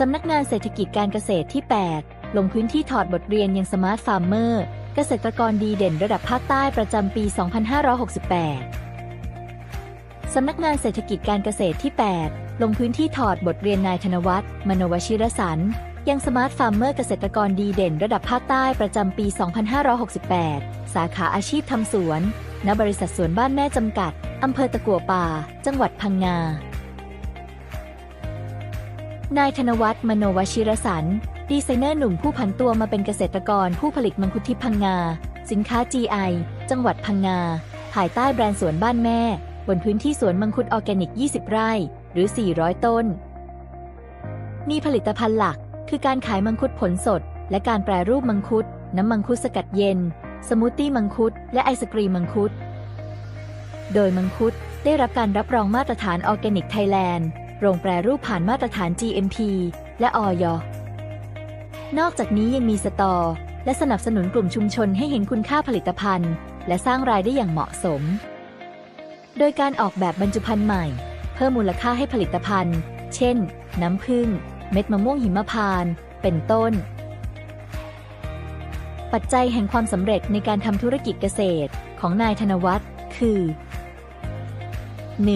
สำนักงานเศรษฐกิจการเกษตรที่ 8 ลงพื้นที่ถอดบทเรียนยังสมาร์ทฟาร์มเมอร์ เกษตรกรดีเด่นระดับภาคใต้ประจำปี 2568 สำนักงานเศรษฐกิจการเกษตรที่ 8 ลงพื้นที่ถอดบทเรียนนายธนวัฒน์มโนวชิรสันยังสมาร์ทฟาร์มเมอร์เกษตรกรดีเด่นระดับภาคใต้ประจำปี 2568 สาขาอาชีพทำสวน ณ บริษัทสวนบ้านแม่จำกัด อำเภอตะกัวป่า จังหวัดพังงา นายธนวัฒน์มโนวชิรสัน ดีไซเนอร์หนุ่มผู้ผันตัวมาเป็นเกษตรกรผู้ผลิตมังคุดที่พังงา สินค้า GI จังหวัดพังงา ภายใต้แบรนด์สวนบ้านแม่ บนพื้นที่สวนมังคุดออร์แกนิก 20 ไร่ หรือ 400 ต้น มีผลิตภัณฑ์หลัก คือการขายมังคุดผลสด และการแปรรูปมังคุด น้ำมังคุดสกัดเย็น สมูทตี้มังคุด และไอศกรีมมังคุด โดยมังคุดได้รับการรับรองมาตรฐานออร์แกนิกไทยแลนด์ โรงแปรรูปผ่านมาตรฐาน GMP และออยนอกจากนี้ยังมีสตอและสนับสนุนกลุ่มชุมชนให้เห็นคุณค่าผลิตภัณฑ์ และสร้างรายได้อย่างเหมาะสม โดยการออกแบบบรรจุภัณฑ์ใหม่ เพิ่มมูลค่าให้ผลิตภัณฑ์ เช่น น้ำผึ้ง เม็ดมะม่วงหิมพานต์เป็นต้น ปัจจัยแห่งความสำเร็จในการทำธุรกิจเกษตรของนายธนวัฒน์คือ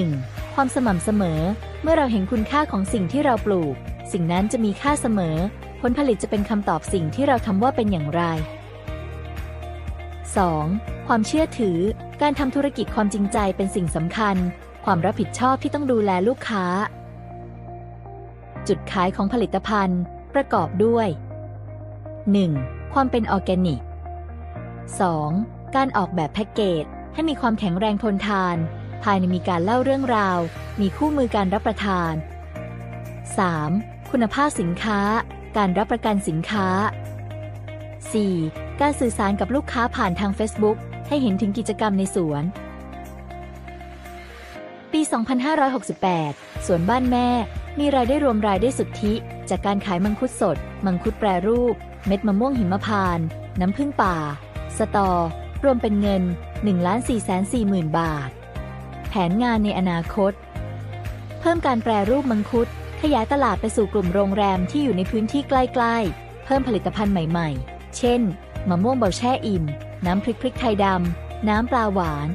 1. ความสม่ำเสมอ เมื่อเราเห็นคุณค่าของสิ่งที่เราปลูก สิ่งนั้นจะมีค่าเสมอ ผลผลิตจะเป็นคำตอบสิ่งที่เราทำว่าเป็นอย่างไร 2. ความเชื่อถือ การทำธุรกิจความจริงใจเป็นสิ่งสำคัญ ความรับผิดชอบที่ต้องดูแลลูกค้า จุดขายของผลิตภัณฑ์ ประกอบด้วย 1. ความเป็นออร์แกนิก 2. การออกแบบแพ็กเกจให้มีความแข็งแรงทนทาน ภายในมีการเล่าเรื่องราว มีคู่มือการรับประทาน 3. คุณภาพสินค้า การรับประกันสินค้า 4. การสื่อสารกับลูกค้าผ่านทาง Facebook ให้เห็นถึงกิจกรรมในสวน ปี 2568 สวนบ้านแม่ มีรายได้รวมรายได้สุทธิ จากการขายมังคุดสด มังคุดแปรรูป เม็ดมะม่วงหิมพานต์น้ำผึ้งป่า สตอ รวมเป็นเงิน 1,440,000 บาท แผนงานในอนาคต เพิ่มการแปรรูปมังคุด ขยายตลาดไปสู่กลุ่มโรงแรมที่อยู่ในพื้นที่ใกล้ๆ เพิ่มผลิตภัณฑ์ใหม่ๆ เช่น มะม่วงเบาแช่อิ่ม น้ำพริกพริกไทยดำ น้ำปลาหวาน